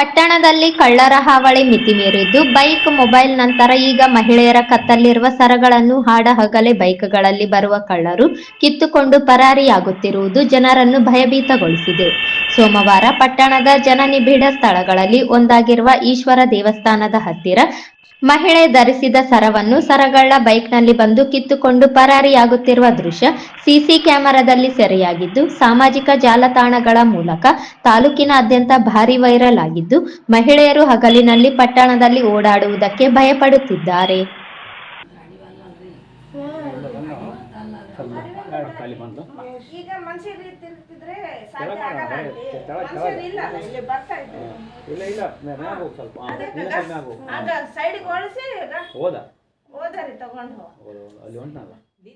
ಪಟ್ಟಣದಲ್ಲಿ ಕಳ್ಳರ ಹಾವಳಿ ಮಿತಿಮೀರಿದ್ದು ಬೈಕ್ ಮೊಬೈಲ್ ನಂತರ ಈಗ ಮಹಿಳೆಯರ ಕತ್ತಲ್ಲಿರುವ ಸರಗಳನ್ನು ಹಾಡ ಹಗಲೆ ಬೈಕ್ಗಳಲ್ಲಿ ಬರುವ ಕಳ್ಳರು ಕಿತ್ತುಕೊಂಡು ಪರಾರಿಯಾಗುತ್ತಿರುವುದು ಜನರನ್ನು ಭಯಭೀತಗೊಳಿಸಿದೆ. ಸೋಮವಾರ ಪಟ್ಟಣದ ಜನನಿಬಿಡ ಸ್ಥಳಗಳಲ್ಲಿ ಒಂದಾಗಿರುವ ಈಶ್ವರ ದೇವಸ್ಥಾನದ ಹತ್ತಿರ ಮಹಿಳೆ ಧರಿಸಿದ ಸರವನ್ನು ಸರಗಳ್ಳ ಬೈಕ್ನಲ್ಲಿ ಬಂದು ಕಿತ್ತುಕೊಂಡು ಪರಾರಿಯಾಗುತ್ತಿರುವ ದೃಶ್ಯ ಸಿಸಿ ಕ್ಯಾಮೆರಾದಲ್ಲಿ ಸೆರೆಯಾಗಿದ್ದು, ಸಾಮಾಜಿಕ ಜಾಲತಾಣಗಳ ಮೂಲಕ ತಾಲೂಕಿನಾದ್ಯಂತ ಭಾರಿ ವೈರಲ್ ಆಗಿದ್ದು, ಮಹಿಳೆಯರು ಹಗಲಿನಲ್ಲಿ ಪಟ್ಟಣದಲ್ಲಿ ಓಡಾಡುವುದಕ್ಕೆ ಭಯಪಡುತ್ತಿದ್ದಾರೆ. ಖಾಲಿ ಬಂತು. ಈಗ ಮನುಷ್ಯರು ತಿರುಗ್ತಿದ್ರೆ ಸಾಧ್ಯ ಆಗಲ್ಲ ಅಲ್ಲಿ. ಮನುಷ್ಯರು ಇಲ್ಲ ಅಲ್ಲ, ಇಲ್ಲಿ ಬರ್ತಾ ಇದ್ರು. ಇಲ್ಲ ಇಲ್ಲ ಮ್ಯಾಗ ಹೋಗಿ ಸ್ವಲ್ಪ. ಹಾಂ ಅದಕ್ಕೆ ಇನ್ನೊಂದು ಮ್ಯಾಗ ಹೋಗಿ. ಆಗ ಸೈಡ್ಗೆ ಓಡಿಸಿ ಹೋದ. ಹೋದರಿ ತಗೊಂಡು ಹೋದ ಅಲ್ಲಿ ಹೊಂಟನಲ್ಲ